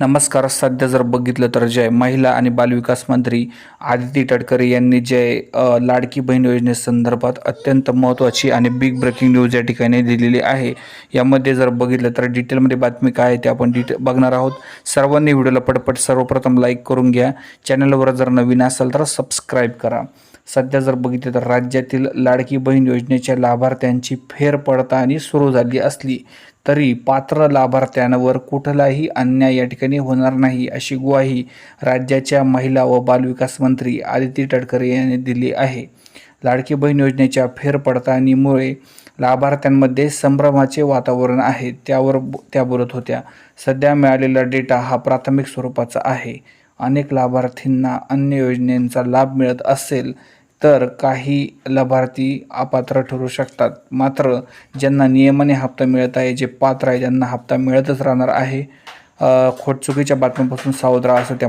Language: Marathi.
नमस्कार सध्या जर बघितलं तर जय महिला आणि बालविकास मंत्री आदिती तटकरे यांनी जय लाडकी बहीण योजनेसंदर्भात अत्यंत महत्त्वाची आणि बिग ब्रेकिंग न्यूज या ठिकाणी दिलेली आहे. यामध्ये जर बघितलं तर डिटेलमध्ये बातमी काय आहे ते आपण डिटे बघणार आहोत. सर्वांनी व्हिडिओला पटपट सर्वप्रथम लाईक करून घ्या. चॅनलवर जर नवीन असाल तर सबस्क्राईब करा. सध्या जर बघितलं तर राज्यातील लाडकी बहीण योजनेच्या लाभार्थ्यांची फेरपडताळणी सुरू झाली असली तरी पात्र लाभार्थ्यांवर कुठलाही अन्याय या ठिकाणी होणार नाही अशी ग्वाही राज्याच्या महिला व बालविकास मंत्री आदिती तटकरे यांनी दिली आहे. लाडकी बहीण योजनेच्या फेरपडताळणीमुळे लाभार्थ्यांमध्ये संभ्रमाचे वातावरण आहे त्यावर त्या बोलत होत्या. सध्या मिळालेला डेटा हा प्राथमिक स्वरूपाचा आहे. अनेक लाभार्थींना अन्य योजनेचा लाभ मिळत असेल तर काही लाभार्थी अपात्र ठरू शकतात. मात्र ज्यांना नियमाने हप्ता मिळत आहे जे पात्र आहे ज्यांना हप्ता मिळतच राहणार आहे खोटचुकीच्या खोट चुकीच्या बातम्यांपासून सावध राहा असं त्या